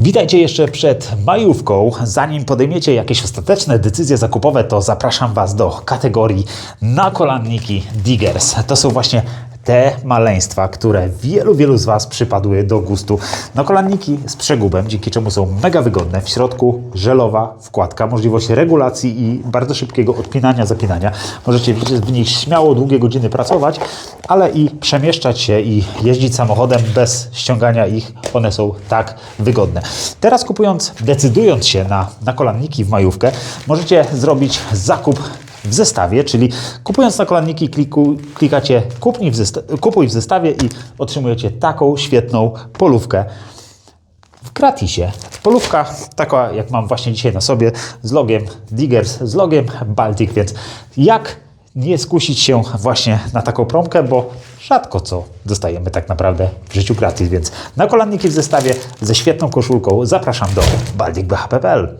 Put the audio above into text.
Witajcie jeszcze przed majówką. Zanim podejmiecie jakieś ostateczne decyzje zakupowe, to zapraszam Was do kategorii nakolanniki Diggers. To są właśnie te maleństwa, które wielu, wielu z Was przypadły do gustu. Nakolanniki z przegubem, dzięki czemu są mega wygodne. W środku żelowa wkładka, możliwość regulacji i bardzo szybkiego odpinania, zapinania. Możecie w nich śmiało długie godziny pracować, ale i przemieszczać się i jeździć samochodem bez ściągania ich. One są tak wygodne. Teraz kupując, decydując się na nakolanniki w majówkę, możecie zrobić zakup w zestawie, czyli kupując nakolanniki kliku, klikacie kupnij w zesta- kupuj w zestawie i otrzymujecie taką świetną polówkę w gratisie. Polówka taka jak mam właśnie dzisiaj na sobie z logiem Diggers, z logiem Baltic, więc jak nie skusić się właśnie na taką promkę, bo rzadko co dostajemy tak naprawdę w życiu gratis, więc nakolanniki w zestawie ze świetną koszulką zapraszam do balticbhp.pl.